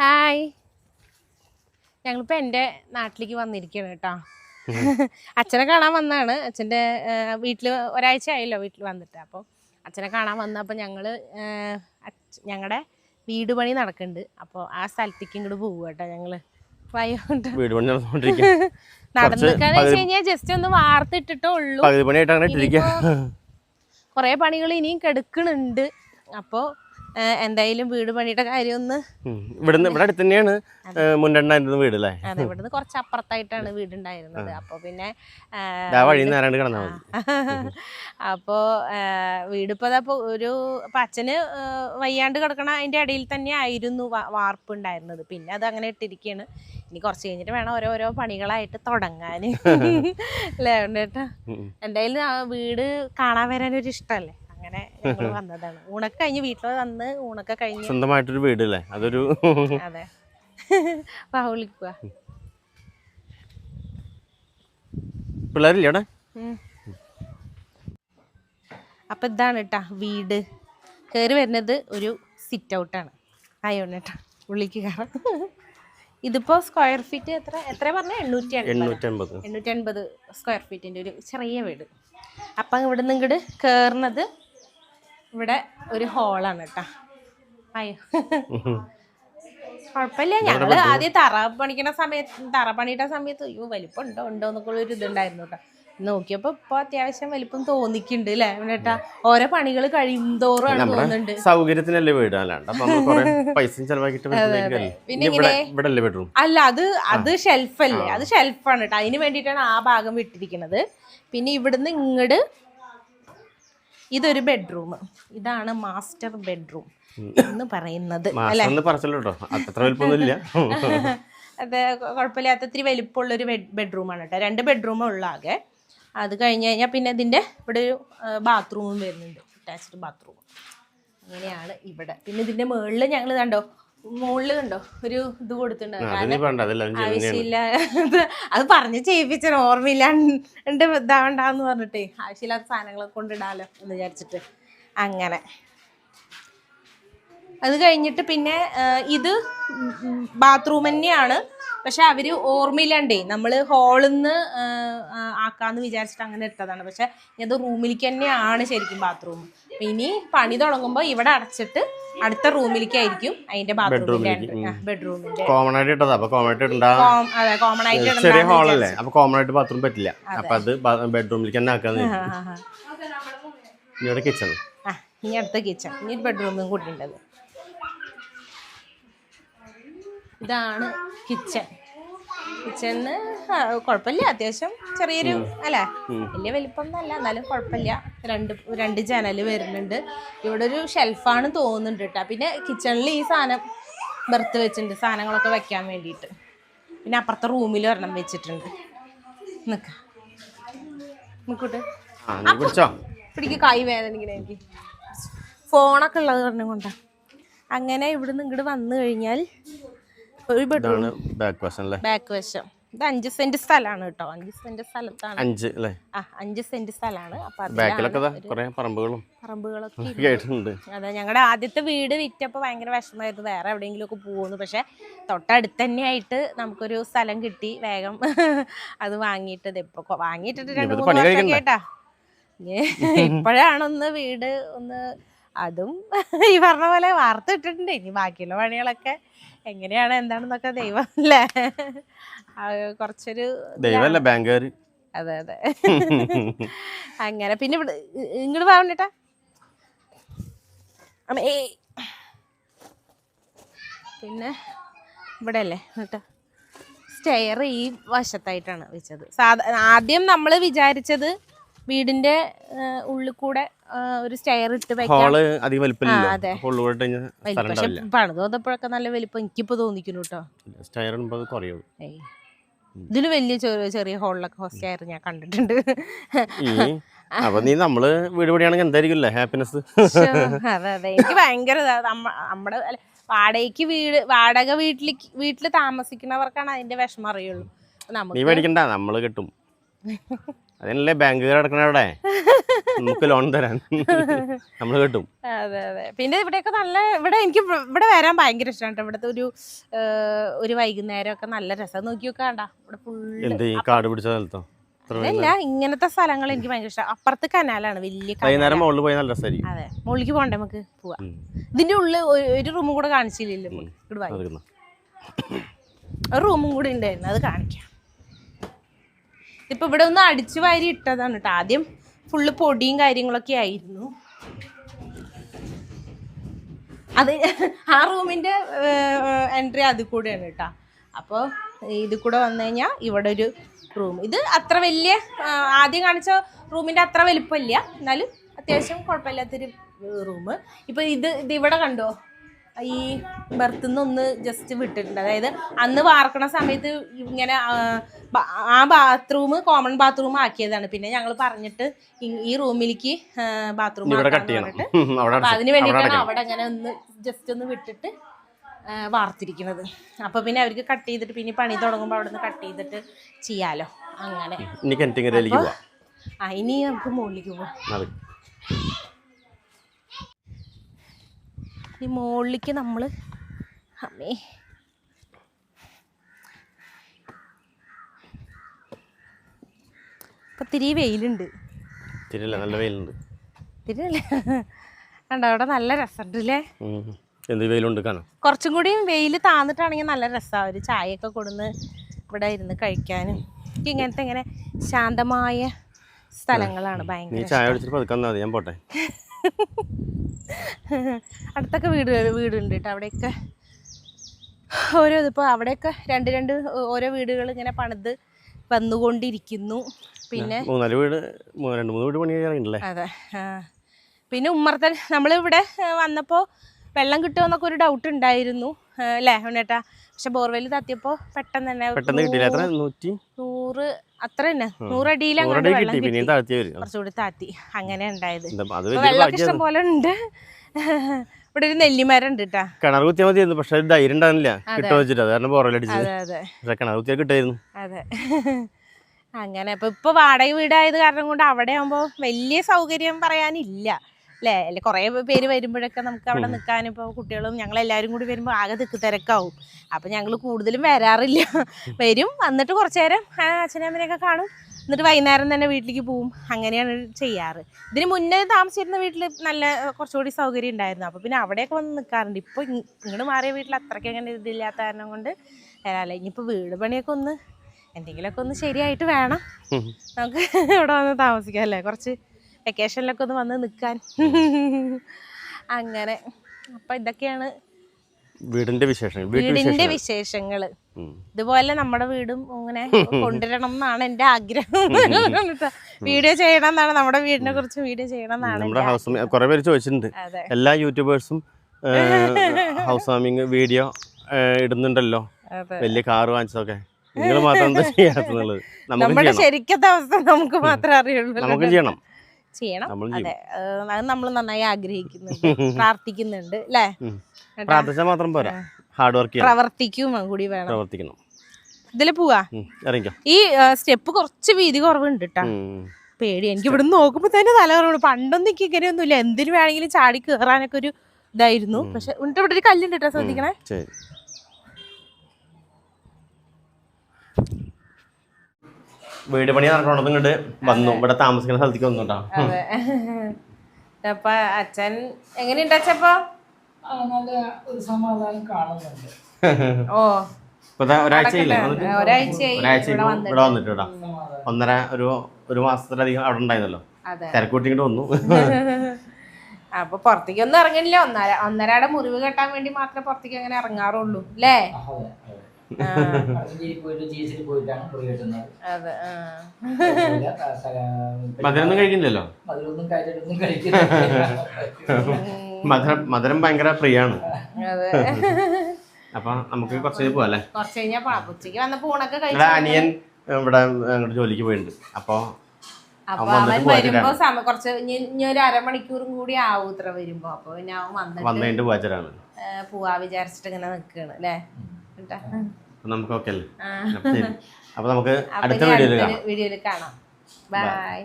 Hi. ഞങ്ങളിപ്പോൾ എന്റെ നാട്ടിലേക്ക് വന്നിരിക്കുകയാണ് കേട്ടോ. അച്ഛനെ കാണാൻ വന്നാണ്. അച്ഛന്റെ വീട്ടിൽ ഒരാഴ്ച ആയല്ലോ വീട്ടിൽ വന്നിട്ട്. അപ്പോൾ അച്ഛനെ കാണാൻ വന്നപ്പോൾ ഞങ്ങൾ ഞങ്ങളുടെ വീട് പണി നടക്കുന്നുണ്ട് അപ്പോൾ ആ സ്ഥലത്തേക്ക് ഇങ്ങോട്ട് പോകും കേട്ടോ ഞങ്ങൾ വീട് പണി നടന്നുകൊണ്ടിരിക്കുക നടന്നിക്കാന്ന് വെച്ച് കഴിഞ്ഞാൽ ജസ്റ്റ് ഒന്ന് വാർത്തിട്ടിട്ടേ ഉള്ളൂ. പകുതി പണിയായിട്ട് അങ്ങനെ ഇട്ടിരിക്കുക കുറേ പണികൾ ഇനിയും കെടുക്കണുണ്ട്. അപ്പോൾ എന്തായാലും വീട് പണിയുടെ കാര്യം ഒന്ന് ഇവിടുന്ന് ഇവിടെ അടുത്ത് തന്നെയാണ് മുന്നുണ്ടായിരുന്നത് വീട് അല്ലേ? അതെ ഇവിടുന്ന് കുറച്ച് അപ്പുറത്തായിട്ടാണ് വീടുണ്ടായിരുന്നത്. അപ്പോൾ പിന്നെ വഴി നേരാണ്ട് കിടന്നാൽ മതി. അപ്പോൾ വീടിപ്പോൾ ഒരു അപ്പം അച്ഛന് വയ്യാണ്ട് കിടക്കണ അതിന്റെ ഇടയിൽ തന്നെ ആയിരുന്നു വാർപ്പ് ഉണ്ടായിരുന്നത്. പിന്നെ അത് അങ്ങനെ ഇട്ടിരിക്കയാണ്. ഇനി കുറച്ച് കഴിഞ്ഞിട്ട് വേണം ഓരോരോ പണികളായിട്ട് തുടങ്ങാൻ. അല്ലേ ചേട്ടാ എന്തായാലും വീട് കാണാൻ വരാനൊരു ഇഷ്ടമല്ലേ വന്നതാണ്. ഊണൊക്കെ കഴിഞ്ഞ് വീട്ടിൽ വന്ന് ഊണൊക്കെ കഴിഞ്ഞ് സ്വന്തമായിട്ടൊരു വീട് അല്ലേ അതൊരു അതെ. പിള്ളേരില്ലേ അവിടെ അപ്പൊ ഇതാണ് കേട്ടാ വീട്. കയറി വരുന്നത് ഒരു സിറ്റ് ഔട്ടാണ് ആയോണ്ട് കേട്ടാ ഉള്ളിക്ക് കയറാം ഇതിപ്പോ സ്ക്വയർ ഫീറ്റ് എത്ര? എത്ര പറഞ്ഞ? എണ്ണൂറ്റി എണ്ണൂറ്റമ്പത് എണ്ണൂറ്റി അൻപത് സ്ക്വയർ ഫീറ്റിന്റെ ഒരു ചെറിയ വീട്. അപ്പം ഇവിടെ നിന്ന് ഇങ്ങോട്ട് കയറുന്നത് ഇവിടെ ഒരു ഹോളാണ് കേട്ടോ അയ്യോ. കുഴപ്പമില്ല. ഞങ്ങൾ ആദ്യം തറ പണിക്കണ സമയത്ത് തറ പണിയുടെ സമയത്ത് അയ്യോ വലിപ്പം ഉണ്ടോ ഉണ്ടോ എന്നൊക്കെ ഒരു ഇതുണ്ടായിരുന്നു കേട്ടോ നോക്കിയപ്പോ ഇപ്പൊ അത്യാവശ്യം വലിപ്പം തോന്നിക്കുണ്ട് അല്ലേ ചേട്ടാ ഓരോ പണികൾ കഴിയുന്തോറും തോന്നുന്നുണ്ട്. സൗകര്യത്തിനല്ലേ വീട് പിന്നെ അല്ല അത് അത് ഷെൽഫല്ലേ അത് ഷെൽഫാണ് കേട്ടോ അതിന് വേണ്ടിയിട്ടാണ് ആ ഭാഗം വിട്ടിരിക്കുന്നത് പിന്നെ ഇവിടുന്ന് ഇങ്ങോട്ട് ഇതൊരു ബെഡ്റൂം. ഇതാണ് മാസ്റ്റർ ബെഡ്റൂം എന്ന് പറയുന്നത് അത് കുഴപ്പമില്ലാത്ത ഇത്തിരി വലിപ്പമുള്ളൊരു ബെഡ്റൂമാണ് കേട്ടോ. രണ്ട് ബെഡ്റൂമേ ഉള്ള ആകെ. അത് കഴിഞ്ഞ് കഴിഞ്ഞാൽ പിന്നെ ഇതിന്റെ ഇവിടെ ഒരു ബാത്റൂമും വരുന്നുണ്ട്. അറ്റാച്ച്ഡ് ബാത്റൂം അങ്ങനെയാണ് ഇവിടെ. പിന്നെ ഇതിന്റെ മുകളിൽ ഞങ്ങൾ കണ്ടോ മുകളിൽ കണ്ടോ? ഒരു ഇത് കൊടുത്തിട്ടുണ്ട്. ആവശ്യമില്ല. അത് പറഞ്ഞ് ചെയ്യിപ്പിച്ച ഓർമ്മയില്ലാണ്ട് ഇതാവണ്ടെന്ന് പറഞ്ഞിട്ടേ. ആവശ്യമില്ലാത്ത സാധനങ്ങളൊക്കെ കൊണ്ടിടാലോ എന്ന് വിചാരിച്ചിട്ട്. അങ്ങനെ. അത് കഴിഞ്ഞിട്ട് പിന്നെ ഇത് ബാത്റൂം തന്നെയാണ്. പക്ഷെ അവർ ഓർമ്മയില്ലാണ്ടേ നമ്മൾ ഹാളിൽ നിന്ന് ആക്കാന്ന് വിചാരിച്ചിട്ട് അങ്ങനെ ഇട്ടതാണ്. പക്ഷെ ഇത് റൂമിലേക്ക് തന്നെയാണ് ശരിക്കും ബാത്റൂം. ഇനി പണി തുടങ്ങുമ്പോൾ ഇവിടെ അടച്ചിട്ട് അടുത്ത റൂമിലേക്കായിരിക്കും അതിന്റെ ബാത്റൂമിന്റെ ബെഡ്റൂമിന്റെ കോമൺ ആയിട്ട് ഇട്ടതാ. അപ്പൊ കോമൺ ആയിട്ട് കോമൺ ആയിട്ട് ചെറിയ ഹാളല്ലേ അപ്പൊ കോമൺ ആയിട്ട് ബാത്റൂം പറ്റില്ല. അപ്പൊ അത് ബെഡ്റൂമിലേക്ക് തന്നെ ആക്കാന്ന്. ഇനി കിച്ചൺ ഇനി അടുത്ത കിച്ചൺ ഇനി ബെഡ്റൂമും കൂടി ഉണ്ടത്. ഇതാണ് കിച്ചൺ കിച്ചണിന് കുഴപ്പമില്ല അത്യാവശ്യം ചെറിയൊരു അല്ലേ? വലിയ വലിപ്പം ഒന്നല്ല എന്നാലും കുഴപ്പമില്ല രണ്ട് രണ്ട് ജനൽ വരുന്നുണ്ട്. ഇവിടെ ഒരു ഷെൽഫാണ് തോന്നുന്നുണ്ട് കേട്ടോ. പിന്നെ കിച്ചണിൽ ഈ സാധനം ബർത്ത് വെച്ചിട്ടുണ്ട്. സാധനങ്ങളൊക്കെ വെക്കാൻ വേണ്ടിയിട്ട്. പിന്നെ അപ്പുറത്തെ റൂമിൽ ഒരെണ്ണം വെച്ചിട്ടുണ്ട്. നിൽക്ക നിൽക്കൂട്ടെ ആ നീ പിടിച്ചോ? പിടിക്ക് കൈ വേദനിക്കണ എനിക്ക്. ഫോണൊക്കെ ഉള്ളത് കാരണം അങ്ങനെ ഇവിടുന്ന് ഇങ്ങോട്ട് വന്നു കഴിഞ്ഞാൽ ഒരു ബെഡ്റൂം. ബാക്ക് വശം അല്ലേ? ബാക്ക് വശം. ഇത് അഞ്ച് സെന്റ് സ്ഥലമാണ് കേട്ടോ. അഞ്ച് സെന്റ് സ്ഥലത്താണ്. അഞ്ച് അല്ലേ? ആ അഞ്ച് സെന്റ് സ്ഥലമാണ്. അപ്പൊ ബാക്കിലൊക്കെ കുറെ പറമ്പുകളും. പറമ്പുകളൊക്കെ ആയിട്ടുണ്ട്. അതെ ഞങ്ങളുടെ ആദ്യത്തെ വീട് വിറ്റപ്പോൾ ഭയങ്കര വിഷമമായിരുന്നു വേറെ എവിടെയെങ്കിലും ഒക്കെ പോകുന്നു. പക്ഷെ തൊട്ടടുത്ത് തന്നെയായിട്ട് നമുക്കൊരു സ്ഥലം കിട്ടി. വേഗം അത് വാങ്ങിയിട്ട് ഇപ്പൊ വാങ്ങിയിട്ടിട്ട് രണ്ട് മൂന്ന് വർഷം? കേട്ടാ ഇപ്പോഴാണൊന്ന് വീട് ഒന്ന് അതും ഈ പറഞ്ഞ പോലെ വാർത്ത ഇട്ടിട്ടുണ്ട്. ഇനി ബാക്കിയുള്ള പണികളൊക്കെ എങ്ങനെയാണ് എന്താണെന്നൊക്കെ ദൈവം അല്ലേ? കുറച്ചൊരു ദൈവമല്ല ബാങ്കുകാർ അതെ അതെ. അങ്ങനെ. പിന്നെ ഇവിടെ ഇങ്ങോട്ട് പറഞ്ഞിട്ടാ പിന്നെ ഇവിടെ അല്ലേ കേട്ടോ സ്റ്റെയർ ഈ വശത്തായിട്ടാണ് വെച്ചത്. സാധാ ആദ്യം നമ്മൾ വിചാരിച്ചത് വീടിന്റെ ഉള്ളിൽ കൂടെ ഒരു സ്റ്റെയർ ഇട്ട് ഹാൾ അധികം വലിപ്പം. പണിത് വന്നപ്പോഴൊക്കെ നല്ല വലിപ്പം. എനിക്കിപ്പോ തോന്നിക്കുന്നു കേട്ടോ സ്റ്റെയർ കുറയും. വലിയ ചെറിയ ഹോളിലൊക്കെ സ്റ്റെയർ ഞാൻ കണ്ടിട്ടുണ്ട്. അപ്പൊ നീ നമ്മൾ വീട് പണിയാണെങ്കിൽ എന്തായിരിക്കും ഹാപ്പിനെസ് അതെ അതെ. എനിക്ക് ഭയങ്കര നമ്മുടെ വാടകയ്ക്ക് വീട് വാടക വീട്ടിലേക്ക് വീട്ടിൽ താമസിക്കുന്നവർക്കാണ് അതിന്റെ വിഷമം അറിയുള്ളൂ. നമുക്ക് മേടിക്കണ്ട നമ്മൾ കിട്ടും. അതിനല്ലേ ബാങ്കുകാർ അടക്കണ അവിടെ? നമുക്ക് ലോൺ തരാൻ. നമ്മൾ കിട്ടും. അതെ അതെ. പിന്നെ ഇവിടെയൊക്കെ നല്ല ഇവിടെ എനിക്ക് ഇവ- ഇവിടെ വരാൻ ഭയങ്കര ഇഷ്ടമാണ് ഇവിടുത്തെ ഒരു ഒരു വൈകുന്നേരം ഒക്കെ നല്ല രസം. നോക്കി നോക്കാണ്ട ഇവിടെ ഫുള്ള് എന്ത് ഈ കാട് പിടിച്ച സ്ഥലത്തോ? ഇത്ര അതല്ല ഇങ്ങനത്തെ സ്ഥലങ്ങൾ എനിക്ക് ഭയങ്കര ഇഷ്ടം. അപ്പുറത്ത് കനാലാണ് വലിയ. വൈകുന്നേരം മുകളിൽ പോയി നല്ല രസമായിരിക്കും അതെ. മുകളിലേക്ക് പോകണ്ടേ നമുക്ക്? പോവാം. ഇതിന്റെ ഉള്ളിൽ ഒരു- റൂമും കൂടെ കാണിച്ചില്ലല്ലോ നമുക്ക്. റൂമും കൂടെ ഉണ്ടായിരുന്നു. അത് കാണിക്കാം. ഇപ്പൊ ഇവിടെ ഒന്ന് അടിച്ചു വാരി ഇട്ടതാണ് കേട്ടോ ആദ്യം ഫുള്ള് പൊടിയും കാര്യങ്ങളൊക്കെ ആയിരുന്നു. അത് ആ റൂമിന്റെ എൻട്രി അത് കൂടെയാണ് കേട്ടോ അപ്പോൾ ഇത് കൂടെ വന്നു കഴിഞ്ഞാൽ ഇവിടെ ഒരു റൂം ഇത് അത്ര വലിയ ആദ്യം കാണിച്ച റൂമിന്റെ അത്ര വലിപ്പമില്ല. എന്നാലും അത്യാവശ്യം കുഴപ്പമില്ലാത്തൊരു റൂം ഇപ്പൊ ഇത് ഇത് ഇവിടെ കണ്ടോ? ഈ ബർത്തിൽ നിന്ന് ഒന്ന് ജസ്റ്റ് വിട്ടിട്ടുണ്ട്. അതായത് അന്ന് വാർക്കണ സമയത്ത് ഇങ്ങനെ ആ, ബാത്റൂം കോമൺ ബാത്റൂം ആക്കിയതാണ്. പിന്നെ ഞങ്ങൾ പറഞ്ഞിട്ട് ഈ- റൂമിലേക്ക് ബാത്റൂം പറഞ്ഞിട്ട് അപ്പൊ അതിന് വേണ്ടിയിട്ടാണ് അവിടെ അങ്ങനെ ഒന്ന് ജസ്റ്റ് ഒന്ന് വിട്ടിട്ട് വാർത്തിരിക്കുന്നത്. അപ്പൊ പിന്നെ അവർക്ക് കട്ട് ചെയ്തിട്ട് പിന്നെ പണി തുടങ്ങുമ്പോൾ അവിടെ നിന്ന് കട്ട് ചെയ്തിട്ട് ചെയ്യാലോ. അങ്ങനെ. ആ ഇനി നമുക്ക് മുകളിലേക്ക് പോവാം അത് ഈ മുകളിലേക്ക് നമ്മൾ അമ്മേ. ഇപ്പൊ തിരി വെയിലുണ്ട്. തിരില്ല നല്ല വെയിലുണ്ട്. തിരിയല്ലേ കണ്ടോ അവിടെ നല്ല രസമുണ്ട് അല്ലേ എന്ത് വെയിലുണ്ട് കാണാം. കുറച്ചും കൂടി വെയിൽ താന്നിട്ടാണെങ്കിൽ നല്ല രസമാണ് ഒരു ചായയൊക്കെ കൊടുന്ന് ഇവിടെ ഇരുന്ന് കഴിക്കാനും. ഇങ്ങനത്തെ ഇങ്ങനെ ശാന്തമായ സ്ഥലങ്ങളാണ് ഭയങ്കര ചായ കുടിച്ചിട്ട് പതുക്കാൻ ഞാൻ പോട്ടെ. അടുത്തൊക്കെ വീട് വീടുണ്ട് കേട്ടോ അവിടെയൊക്കെ. ഓരോ ഇതിപ്പോൾ അവിടെയൊക്കെ രണ്ട് രണ്ട് ഓരോ വീടുകൾ ഇങ്ങനെ പണിത് വന്നുകൊണ്ടിരിക്കുന്നു. പിന്നെ മൂന്നാൽ വീട് രണ്ട് മൂന്ന് വീട് പണി കഴിയാറുണ്ടല്ലേ അതെ. പിന്നെ ഉമ്മർത്തൻ നമ്മളിവിടെ വന്നപ്പോൾ വെള്ളം കിട്ടുമെന്നൊക്കെ ഒരു ഡൗട്ട് ഉണ്ടായിരുന്നു അല്ലേ ഉണ്ണേട്ടാ പക്ഷെ ബോർവെൽ തത്തിയപ്പോൾ പെട്ടെന്ന് തന്നെ പെട്ടെന്ന് കിട്ടിയില്ല? എത്ര? നൂറ്റി? നൂറ് അത്ര തന്നെ നൂറടിയിൽ കിട്ടി കിട്ടി. കുറച്ചുകൂടി താത്തി അങ്ങനെ ഉണ്ടായത്. വെള്ളമൊക്കെ ഇഷ്ടം പോലെ ഉണ്ട്. ഇവിടെ ഒരു നെല്ലിമരം ഉണ്ട് കേട്ടാ കിണർ കുത്തിയാൽ മതിയായിരുന്നു പക്ഷെ ധൈര്യം ഉണ്ടാകുന്നില്ല കിട്ടുമോ വെച്ചിട്ട്. കാരണം പക്ഷെ കിണർ കുത്തിയാൽ കിട്ടായിരുന്നു അതെ. അങ്ങനെ. ഇപ്പൊ ഇപ്പൊ വാടക വീടായത് കാരണം കൊണ്ട് അവിടെ ആകുമ്പോ വലിയ സൗകര്യം പറയാനില്ല. അല്ലേ അല്ലെ കുറേ പേര് വരുമ്പോഴൊക്കെ നമുക്ക് അവിടെ നിൽക്കാൻ ഇപ്പോൾ കുട്ടികളും ഞങ്ങൾ എല്ലാവരും കൂടി വരുമ്പോൾ ആകെ തിക്ക് തിരക്കാവും. അപ്പം ഞങ്ങൾ കൂടുതലും വരാറില്ല. വരും. വന്നിട്ട് കുറച്ചു നേരം ആ, അച്ഛനും അമ്മനെയൊക്കെ കാണും. എന്നിട്ട് വൈകുന്നേരം തന്നെ വീട്ടിലേക്ക് പോവും. അങ്ങനെയാണ് ചെയ്യാറ്. ഇതിന് മുന്നേ താമസിച്ചിരുന്ന വീട്ടിൽ നല്ല കുറച്ചുകൂടി സൗകര്യം ഉണ്ടായിരുന്നു. അപ്പോൾ പിന്നെ അവിടെയൊക്കെ വന്ന് നിൽക്കാറുണ്ട് ഇപ്പോൾ ഇങ്ങോട്ട് മാറിയ വീട്ടിൽ അത്രയ്ക്ക് അങ്ങനെ ഇതില്ലാത്ത കാരണം കൊണ്ട് വരാറില്ല ഇനിയിപ്പോൾ വീട് പണിയൊക്കെ ഒന്ന് എന്തെങ്കിലുമൊക്കെ ഒന്ന് ശരിയായിട്ട് വേണം. നമുക്ക് ഇവിടെ വന്ന് താമസിക്കാം അല്ലേ? കുറച്ച് വെക്കേഷനിലൊക്കെ ഒന്ന് വന്ന് നിൽക്കാൻ അങ്ങനെ. അപ്പം ഇതൊക്കെയാണ് വീടിന്റെ വിശേഷങ്ങൾ. വീടിന്റെ വിശേഷം വിശേഷങ്ങൾ. ഇതുപോലെ നമ്മുടെ വീടും ഇങ്ങനെ കൊണ്ടുവരണം എന്നാണ് എന്റെ ആഗ്രഹം. വീഡിയോ ചെയ്യണം എന്നാണ് നമ്മുടെ വീടിനെ കുറിച്ച് വീഡിയോ ചെയ്യണം എന്നാണ് നമ്മുടെ ഹൗസ് കുറെ പേര് ചോദിച്ചിട്ടുണ്ട്. എല്ലാ യൂട്യൂബേഴ്സും ഹൗസ് വാമിങ് വീഡിയോ ഇടുന്നുണ്ടല്ലോ. വലിയ കാർ വാങ്ങിച്ചതൊക്കെ. നിങ്ങൾ മാത്രം എന്താ ചെയ്യാത്തത് നമ്മുടെ ശരിക്കത്തെ അവസ്ഥ നമുക്ക് മാത്രമേ അറിയുള്ളൂ. നമുക്ക് ചെയ്യണം. ചെയ്യണം. അതെ. അത് നമ്മൾ നന്നായി ആഗ്രഹിക്കുന്നുണ്ട്. പ്രാർത്ഥിക്കുന്നുണ്ട് അല്ലേ പ്രാർത്ഥിച്ചാൽ മാത്രം പോരാ. ഹാർഡ് വർക്ക് പ്രവർത്തിക്കും കൂടി വേണം. പ്രവർത്തിക്കണം. ഇതിൽ പോവാ. ഈ സ്റ്റെപ്പ് കുറച്ച് വീതി കുറവുണ്ട് കേട്ടാ പേടി. എനിക്ക് ഇവിടെ നോക്കുമ്പോ തന്നെ തല കുറവുണ്ട്. പണ്ടൊന്നും എനിക്ക് ഇങ്ങനെയൊന്നും ഇല്ല എന്തിനു വേണമെങ്കിലും ചാടി കയറാനൊക്കെ ഒരു ഇതായിരുന്നു. പക്ഷെ ഇവിടെ ഒരു കല്ലുണ്ട് കേട്ടോ ശ്രദ്ധിക്കണേ. വീട് പണി നടക്കണത് ഇങ്ങോട്ട് വന്നു. ഇവിടെ താമസിക്കുന്ന സ്ഥലത്തേക്ക് വന്നു കേട്ടോ അതെ. അപ്പൊ അച്ഛൻ എങ്ങനെയുണ്ട് അച്ഛപ്പോ ഓ. ഒരാഴ്ചയില്ലേ ഒരാഴ്ച ഇവിടെ വന്നിട്ട്. ഇവിടെ വന്നിട്ട് കേട്ടോ ഒന്നര ഒരു ഒരു മാസത്തിലധികം അവിടെ ഉണ്ടായിരുന്നല്ലോ. അതെ. തിരക്കൂട്ടി വന്നു. അപ്പൊ പുറത്തേക്ക് ഒന്നും ഇറങ്ങില്ല ഒന്നര ഒന്നരയുടെ മുറിവ് കെട്ടാൻ വേണ്ടി മാത്രമേ പുറത്തേക്ക് അങ്ങനെ ഇറങ്ങാറുള്ളൂ. അല്ലേ അതെ, കഴിക്കില്ലല്ലോ? കഴിക്കുന്നില്ലല്ലോ മധുരം മധുരം ഭയങ്കര പ്രിയാണ്. അതെ. അപ്പൊ നമുക്ക് കുറച്ച് കഴിഞ്ഞ് പോവാല്ലേ കുറച്ച് കഴിഞ്ഞാ പോണം ഉച്ചയ്ക്ക് വന്നപ്പോ ഊണൊക്കെ ഇവിടെ കഴിച്ചു അനിയൻ ഇവിടെ അങ്ങോട്ട് ജോലിക്ക് പോയിട്ടുണ്ട്. അപ്പൊ അപ്പൊ അവൻ വരുമ്പോ കുറച്ച് ഇനി ഒരു അരമണിക്കൂറും കൂടി ആവും ഇത്ര വരുമ്പോ. അപ്പൊ പിന്നെ അവൻ വന്നിട്ട് പോവാ വിചാരിച്ചിട്ട് ഇങ്ങനെ നിക്കാണ് അല്ലേ? നമുക്ക് ഓക്കെ അല്ലേ. അപ്പൊ നമുക്ക് അടുത്ത വീഡിയോയിൽ കാണാം. വീഡിയോയിൽ കാണാം. ബൈ